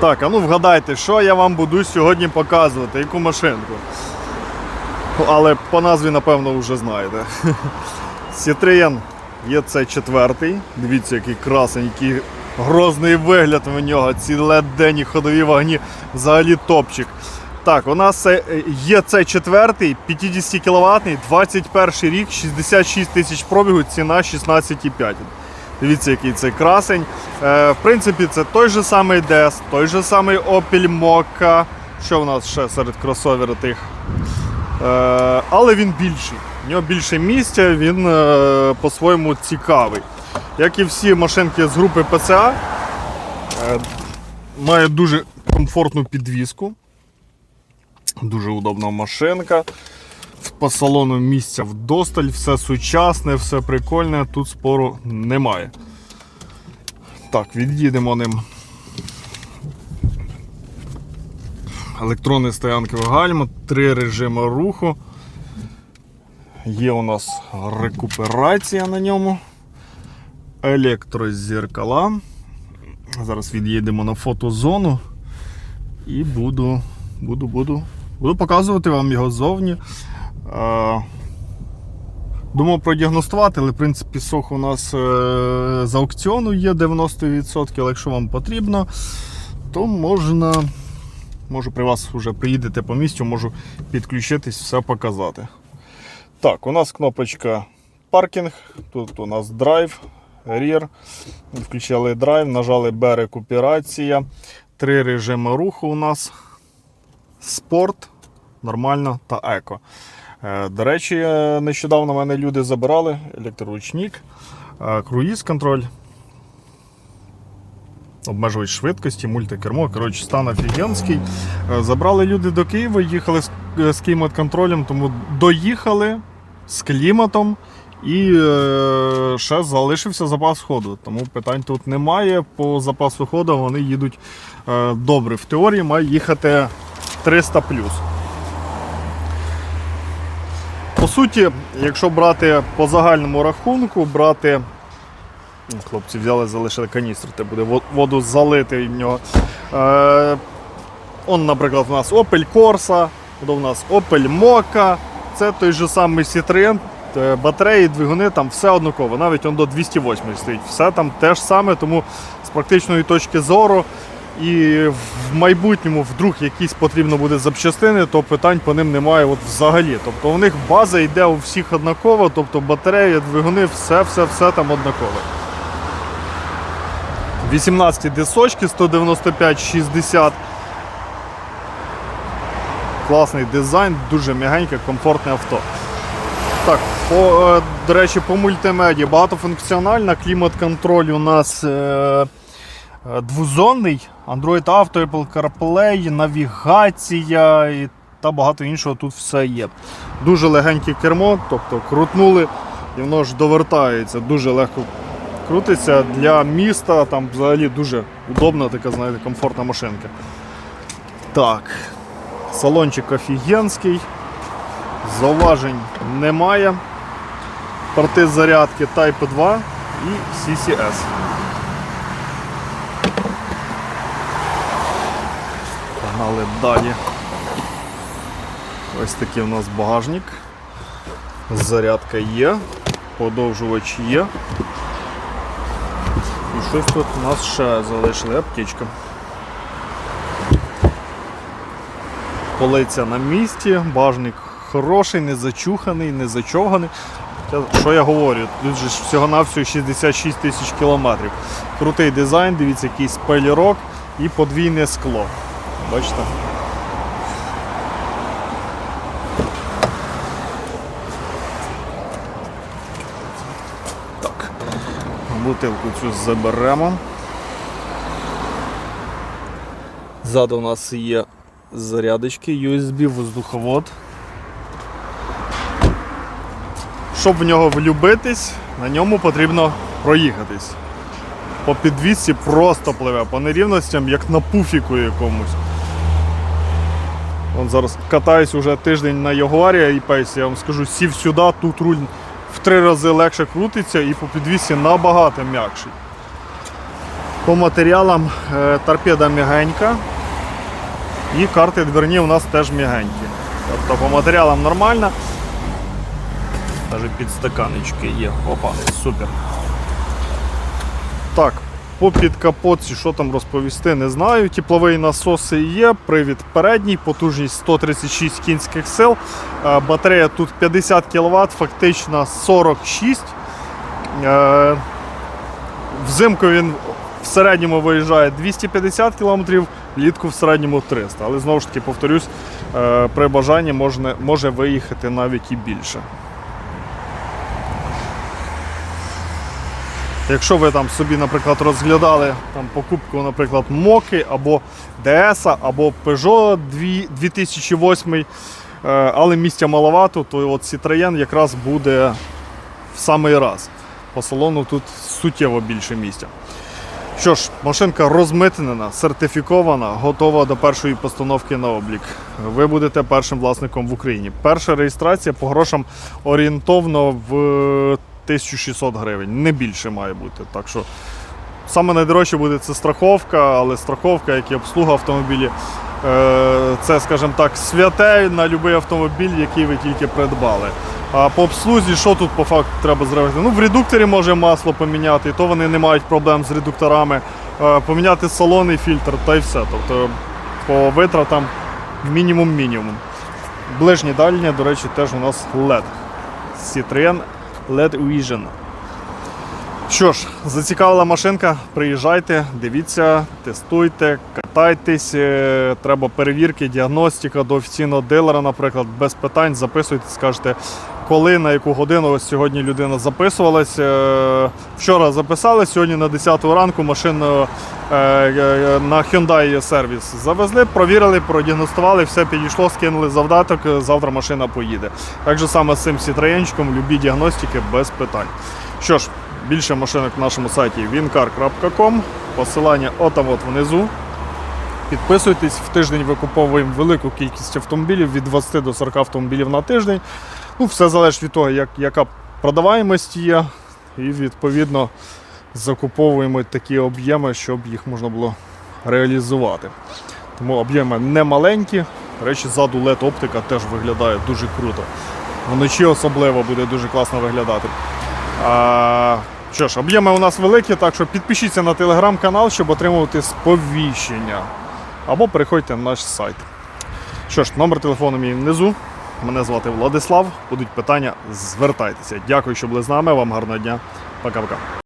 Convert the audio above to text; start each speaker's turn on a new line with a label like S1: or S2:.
S1: Так, а ну вгадайте, що я вам буду сьогодні показувати, яку машинку. Але по назві, напевно, вже знаєте. Citroen EC4. Дивіться, який красень, який грозний вигляд у нього. Ці ледені ходові вогні, взагалі топчик. Так, у нас це EC4, 50 кВт, 21 рік, 66 тисяч пробігу, ціна 16,5. Дивіться, який це красень. Е, в принципі, це той же самий DES, той же самий Opel Mokka. Що в нас ще серед кросоверів тих? Е, але він більший. У нього більше місця, він е, по-своєму цікавий. Як і всі машинки з групи PCA, е, має дуже комфортну підвіску. Дуже удобна машинка. По салону місця вдосталь, все сучасне, все прикольне, тут спору немає. Так, від'їдемо ним. Електронний стоянковий гальма, три режими руху. Є у нас рекуперація на ньому. Електрозеркала. Зараз від'їдемо на фотозону і буду, буду, буду, буду показувати вам його ззовні. Е, Думав продіагностувати, але в принципі сох у нас е, з аукціону є 90%, але якщо вам потрібно, то можна. Можу при вас вже приїдете по місцю, можу підключитись, все показати. Так, у нас кнопочка паркінг, тут у нас драйв, рір. Включили драйв, нажали Б рекуперація. Три режими руху у нас. Спорт, нормально та еко. Е, До речі, е, нещодавно мене люди забирали електроручник, е, круїз контроль, обмежувач швидкості, мультикермо. Коротше, стан офігенський. Забрали люди до Києва, їхали з, клімат-контролем, тому доїхали з кліматом. І ще залишився запас ходу, тому питань тут немає. По запасу ходу вони їдуть добре. В теорії має їхати 300 По суті, якщо брати по загальному рахунку, брати. Ну, Хлопці взяли, залишили каністру, те буде воду залити в нього. Е, он, наприклад, у нас Opel Corsa, у нас Opel Mokka, це той же самий Citroen, е, батареї, двигуни, там все однаково, навіть он до 208 стоїть. Все там те ж саме, тому з практичної точки зору і в майбутньому вдруг якісь потрібно буде запчастини, то питань по ним немає от взагалі. Тобто у них база йде у всіх однаково, тобто батарея, двигуни, все, все, все там однакове. 18 дисочки, 195-60. Класний дизайн, дуже м'ягеньке, комфортне авто. Так, по, е, до речі, по мультимеді багатофункціональна, клімат-контроль у нас е, двозонний, Android Auto, Apple CarPlay, навігація і, та багато іншого тут все є. Дуже легеньке кермо, тобто крутнули і воно ж довертається, дуже легко крутиться для міста, там взагалі дуже удобна така, знаєте, комфортна машинка. Так, салончик офігенський, зауважень немає. Порти зарядки Type 2 і CCS. Погнали далі. Ось такий у нас багажник. Зарядка є, подовжувач є. І щось тут у нас ще залишили аптечка. Полиця на місці, бажник хороший, не зачуханий, не зачовганий. Що я говорю? Тут же всього-навсього 66 тисяч кілометрів. Крутий дизайн, дивіться, який спойлерок і подвійне скло. Бачите? Так. Бутилку цю заберемо. Ззаду у нас є зарядочки, USB, воздуховод. Щоб в нього влюбитись, на ньому потрібно проїхатись. По підвісці просто пливе, по нерівностям, як на пуфіку якомусь. Вон зараз катаюсь уже тиждень на Ягуарі і пейсі, я вам скажу, сів сюди, тут руль в три рази легше крутиться і по підвісці набагато м'якший. По матеріалам е, торпеда м'ягенька. І карти дверні у нас теж м'ягенькі. Тобто по матеріалам нормально. Навіть підстаканечки є. Опа, супер. Так, по підкапотці, що там розповісти, не знаю. Тепловий насоси є, привід передній, потужність 136 кінських сил. Е, Батарея тут 50 кВт, фактично 46. Е, Взимку він в середньому виїжджає 250 км, влітку в середньому 300. Але знову ж таки, повторюсь, е, при бажанні можна, може виїхати навіть і більше. Якщо ви там собі, наприклад, розглядали там, покупку, наприклад, Моки або DS, або Peugeot 2008, е, але місця маловато, то от Citroën якраз буде в самий раз. По салону тут суттєво більше місця. Що ж, машинка розмитнена, сертифікована, готова до першої постановки на облік. Ви будете першим власником в Україні. Перша реєстрація по грошам орієнтовно в 1600 гривень, не більше має бути. Так що саме найдорожче буде це страховка, але страховка, як і обслуга автомобілі, е, це, скажімо так, святе на будь-який автомобіль, який ви тільки придбали. А по обслузі, що тут по факту треба зробити? Ну, в редукторі може масло поміняти, і то вони не мають проблем з редукторами. Е, Поміняти салонний фільтр та й все. Тобто по витратам мінімум-мінімум. Ближнє дальнє, до речі, теж у нас LED. Citroen LED Vision. Що ж, зацікавила машинка, приїжджайте, дивіться, тестуйте, катайтесь. е, Треба перевірки, діагностика до офіційного дилера, наприклад, без питань записуйте, скажете, коли, на яку годину. Ось сьогодні людина записувалась. е, Вчора записали, сьогодні на 10 ранку машину на Hyundai сервіс завезли, провірили, продіагностували, все підійшло, скинули завдаток. е, Завтра машина поїде. Так же саме з цим Citroenчиком, любі діагностики без питань. Що ж, більше машинок на нашому сайті wincar.com. Посилання отам от внизу. Підписуйтесь, в тиждень викуповуємо велику кількість автомобілів від 20 до 40 автомобілів на тиждень. Ну, все залежить від того, як, яка продаваємость є, і відповідно закуповуємо такі об'єми, щоб їх можна було реалізувати. Тому об'єми не маленькі. До речі, ззаду LED оптика теж виглядає дуже круто. Вночі особливо буде дуже класно виглядати. А, що ж, об'єми у нас великі, так що підпишіться на телеграм-канал, щоб отримувати сповіщення. Або переходьте на наш сайт. Що ж, номер телефону мій внизу. Мене звати Владислав. Будуть питання, звертайтеся. Дякую, що були з нами. Вам гарного дня. Пока-пока.